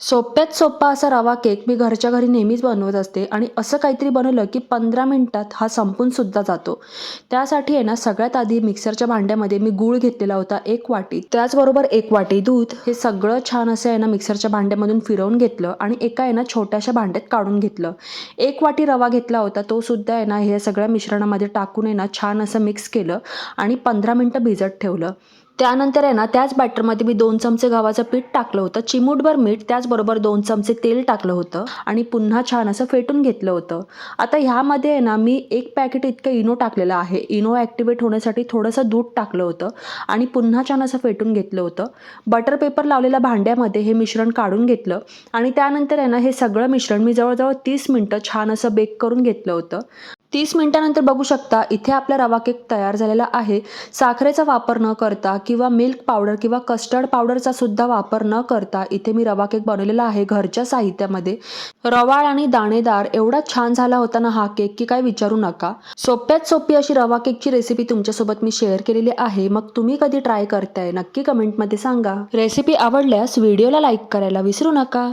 सोप्यात सोप्पा असा रवा केक मी घरच्या घरी नेहमीच बनवत असते आणि असं काहीतरी बनवलं की पंधरा मिनटात हा संपून सुद्धा जातो. त्यासाठी आहे ना सगळ्यात आधी मिक्सरच्या भांड्यामध्ये मी गूळ घेतलेला होता एक वाटी. त्याचबरोबर एक वाटी दूध. हे सगळं छान असं आहे ना मिक्सरच्या भांड्यामधून फिरवून घेतलं आणि एका आहे ना छोट्याशा भांड्यात काढून घेतलं. एक वाटी रवा घेतला होता तो सुद्धा आहे ना हे सगळ्या मिश्रणामध्ये टाकून आहे ना छान असं मिक्स केलं आणि पंधरा मिनटं भिजत ठेवलं. त्यानंतर आहे ना त्याच बॅटरमध्ये मी दोन चमचे गव्हाचं पीठ टाकलं होतं. चिमूटभर मीठ त्याचबरोबर दोन चमचे तेल टाकलं होतं आणि पुन्हा छान असं फेटून घेतलं होतं. आता ह्यामध्ये आहे ना मी एक पॅकेट इतकं इनो टाकलेलं आहे. इनो ॲक्टिवेट होण्यासाठी थोडंसं दूध टाकलं होतं आणि पुन्हा छान असं फेटून घेतलं होतं. बटर पेपर लावलेल्या भांड्यामध्ये हे मिश्रण काढून घेतलं आणि त्यानंतर आहे ना हे सगळं मिश्रण मी जवळजवळ तीस मिनटं छान असं बेक करून घेतलं होतं. तीस मिनिटानंतर बघू शकता इथे आपला रवा केक तयार झालेला आहे. साखरेचा वापर न करता किंवा मिल्क पावडर किंवा कस्टर्ड पावडरचा सुद्धा वापर न करता इथे मी रवा केक बनवलेला आहे घरच्या साहित्यामध्ये. रवाळ आणि दाणेदार एवढा छान झाला होता ना हा केक की काय विचारू नका. सोप्यात सोपी अशी रवा केकची रेसिपी तुमच्यासोबत मी शेअर केलेली आहे. मग तुम्ही कधी ट्राय करताय नक्की कमेंटमध्ये सांगा. रेसिपी आवडल्यास व्हिडिओला लाईक करायला विसरू नका.